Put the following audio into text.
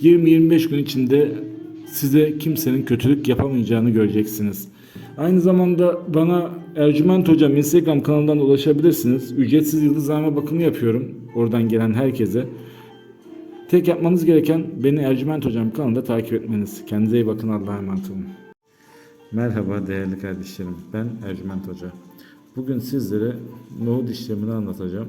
20-25 gün içinde size kimsenin kötülük yapamayacağını göreceksiniz. Aynı zamanda bana Ercüment Hocam Instagram kanalından ulaşabilirsiniz. Ücretsiz yıldızlama bakımı yapıyorum. Oradan gelen herkese. Tek yapmanız gereken beni Ercüment Hocam kanalında takip etmeniz. Kendinize iyi bakın. Allah'a emanet olun. Merhaba değerli kardeşlerim. Ben Ercüment Hoca. Bugün sizlere nohut işlemini anlatacağım.